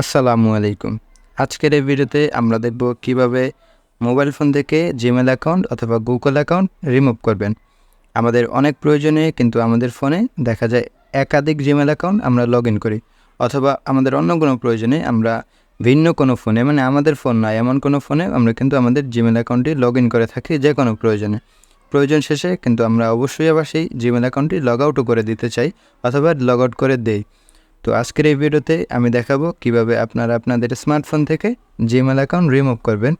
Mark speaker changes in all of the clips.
Speaker 1: আসসালামু আলাইকুম। আজকের এই ভিডিওতে আমরা দেখব কীভাবে মোবাইল ফোন থেকে জিমেল অ্যাকাউন্ট অথবা গুগল অ্যাকাউন্ট রিমুভ করবেন। আমাদের অনেক প্রয়োজনে কিন্তু আমাদের ফোনে দেখা যায় একাধিক জিমেল অ্যাকাউন্ট আমরা লগ করি, অথবা আমাদের অন্য কোনো প্রয়োজনে আমরা ভিন্ন কোনো ফোনে মানে আমাদের ফোন নয় এমন কোনো ফোনে আমরা কিন্তু আমাদের জিমেল অ্যাকাউন্টটি লগ করে থাকি যে কোনো প্রয়োজনে। প্রয়োজন শেষে কিন্তু আমরা অবশ্যই আবার সেই জিমেল অ্যাকাউন্টটি লগ আউটও করে দিতে চাই, অথবা লগ আউট করে দেই। তো আজকের এই ভিডিওতে আমি দেখাবো কীভাবে আপনারা আপনাদের স্মার্টফোন থেকে জিমেল অ্যাকাউন্ট রিমুভ করবেন।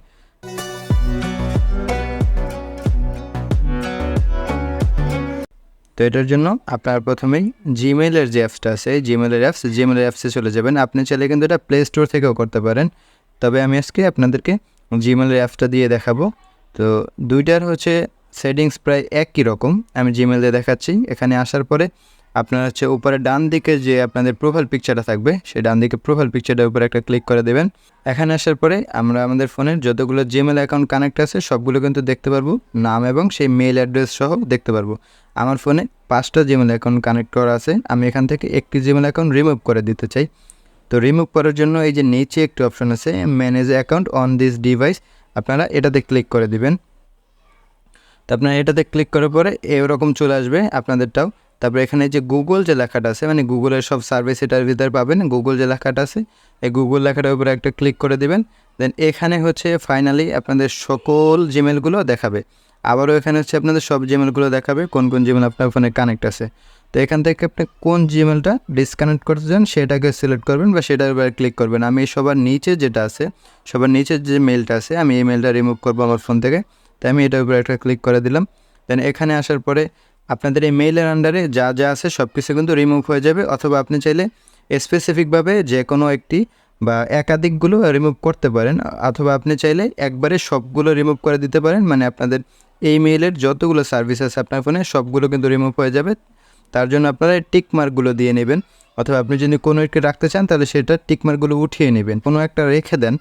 Speaker 1: তো এটার জন্য আপনার প্রথমেই জিমেলের যে অ্যাপসটা আছে জিমেলের অ্যাপস জিমেলের অ্যাপসে চলে যাবেন। আপনি চাইলে কিন্তু এটা প্লে স্টোর থেকেও করতে পারেন। তবে আমি আজকে আপনাদেরকে জিমেলের অ্যাপসটা দিয়ে দেখাবো। তো দুইটার হচ্ছে সেটিংস প্রায় একই রকম। আমি জিমেল দিয়ে দেখাচ্ছি। এখানে আসার পরে আপনার হচ্ছে উপরে ডান দিকে যে আপনাদের প্রোফাইল পিকচারটা থাকবে, সেই ডান দিকে প্রোফাইল পিকচারটার উপরে একটা ক্লিক করে দেবেন। এখানে আসার পরে আমরা আমাদের ফোনের যতগুলো জিমেল অ্যাকাউন্ট কানেক্ট আছে, সবগুলো কিন্তু দেখতে পারব। নাম এবং সেই মেল অ্যাড্রেস সহ দেখতে পারব। আমার ফোনে পাঁচটা জিমেল অ্যাকাউন্ট কানেক্ট করা আছে। আমি এখান থেকে একটি জিমেল অ্যাকাউন্ট রিমুভ করে দিতে চাই। তো রিমুভ করার জন্য এই যে নিচে একটি অপশন আছে manage account on this device আপনারা এটাতে ক্লিক করে দিবেন। তো আপনারা এটাতে ক্লিক করার পরে এরকম চলে আসবে আপনাদেরটাও। তারপরে এখানে যে গুগল যে লেখাটা আছে মানে গুগলের সব সার্ভিস এটার ভিতরে পাবেন। গুগল যে লেখাটা আছে, এই গুগল লেখাটার উপরে একটা ক্লিক করে দেবেন। দেন এখানে হচ্ছে ফাইনালি আপনাদের সকল জিমেলগুলো দেখাবে। আবারও এখানে হচ্ছে আপনাদের সব জিমেলগুলো দেখাবে, কোন কোন জিমেল আপনার ফোনে কানেক্ট আছে। তো এখান থেকে আপনি কোন জিমেলটা ডিসকানেক্ট করতে চান, সেটাকে সিলেক্ট করবেন বা সেটার উপরে ক্লিক করবেন। আমি সবার নিচে যেটা আছে, সবার নিচে যে মেলটা আছে, আমি এই মেলটা রিমুভ করব আমার ফোন থেকে। তাই আমি এটার উপরে একটা ক্লিক করে দিলাম। দেন এখানে আসার পরে আপনাদের এই মেইলের আন্ডারে যা যা আছে সব কিছু কিন্তু রিমুভ হয়ে যাবে। অথবা আপনি চাইলে স্পেসিফিকভাবে যে কোনো একটি বা একাধিকগুলো রিমুভ করতে পারেন। অথবা আপনি চাইলে একবারে সবগুলো রিমুভ করে দিতে পারেন। মানে আপনাদের এই মেইলের যতগুলো সার্ভিস আছে আপনার ফোনে সবগুলো কিন্তু রিমুভ হয়ে যাবে। তার জন্য আপনারা টিক মার্কগুলো দিয়ে নেবেন। অথবা আপনি যদি কোনো একটি রাখতে চান তাহলে সেটা টিক মার্কগুলো উঠিয়ে নেবেন। কোনো একটা রেখে দেন।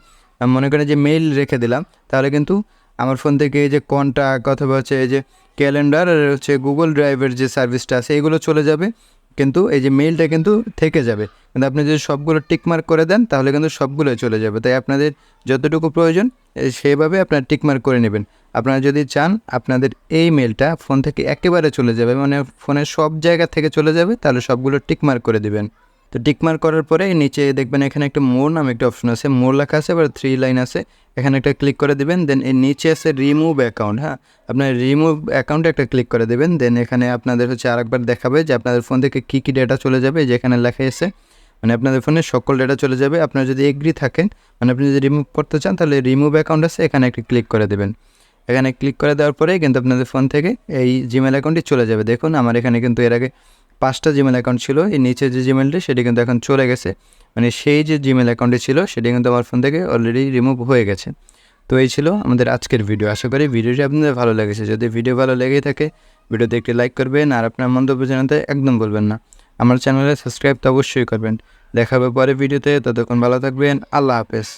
Speaker 1: মনে করেন যে মেইল রেখে দিলাম। তাহলে কিন্তু আমার ফোন থেকে এই যে কন্ট্যাক্ট অথবা হচ্ছে এই যে ক্যালেন্ডার আর হচ্ছে গুগল ড্রাইভের যে সার্ভিসটা আছে, এগুলো চলে যাবে। কিন্তু এই যে মেইলটা কিন্তু থেকে যাবে। কিন্তু আপনি যদি সবগুলো টিকমার্ক করে দেন, তাহলে কিন্তু সবগুলোই চলে যাবে। তাই আপনাদের যতটুকু প্রয়োজন সেভাবে আপনারা টিকমার্ক করে নেবেন। আপনারা যদি চান, আপনাদের এই মেলটা ফোন থেকে একেবারে চলে যাবে। মানে ফোনের সব জায়গা থেকে চলে যাবে, তাহলে সবগুলো টিকমার্ক করে দিবেন। তো টিকমার্ক করার পরে নিচে দেখবেন এখানে একটা মোর নামে একটা অপশন আছে। মোর লেখা আছে, এবার থ্রি লাইন আছে। এখানে একটা ক্লিক করে দেবেন দেন এর নিচে আছে রিমুভ অ্যাকাউন্ট হ্যাঁ? আপনার রিমুভ অ্যাকাউন্টে একটা ক্লিক করে দেবেন দেন এখানে আপনাদের হচ্ছে আরেকবার দেখাবে যে আপনাদের ফোন থেকে কী কী ডেটা চলে যাবে যেখানে লেখা এসে মানে আপনাদের ফোনে সকল ডেটা চলে যাবে। আপনার যদি এগ্রি থাকেন মানে আপনি যদি রিমুভ করতে চান, তাহলে রিমুভ অ্যাকাউন্ট আছে, এখানে একটা ক্লিক করে দেবেন। এখানে ক্লিক করে দেওয়ার পরেই কিন্তু আপনাদের ফোন থেকে এই জিমেল অ্যাকাউন্টটি চলে যাবে। দেখুন, আমার এখানে কিন্তু এর আগে পাঁচটা জিমেল অ্যাকাউন্ট ছিল, এই নিচে যে জিমেলটি সেটি কিন্তু এখন চলে গেছে। মানে সেই যে জিমেল অ্যাকাউন্টে ছিল, সেটি কিন্তু আমার ফোন থেকে অলরেডি রিমুভ হয়ে গেছে। তো এই ছিল আমাদের আজকের ভিডিও আশা করি ভিডিওটি আপনাদের ভালো লেগেছে। যদি ভিডিও ভালো লেগেই থাকে ভিডিওতে একটি লাইক করবেন আর আপনার মন্তব্য জানাতে একদম বলবেন না। আমার চ্যানেলে সাবস্ক্রাইব তো অবশ্যই করবেন। দেখা হবে পরে ভিডিওতে ততক্ষণ ভালো থাকবেন। আল্লাহ হাফেজ।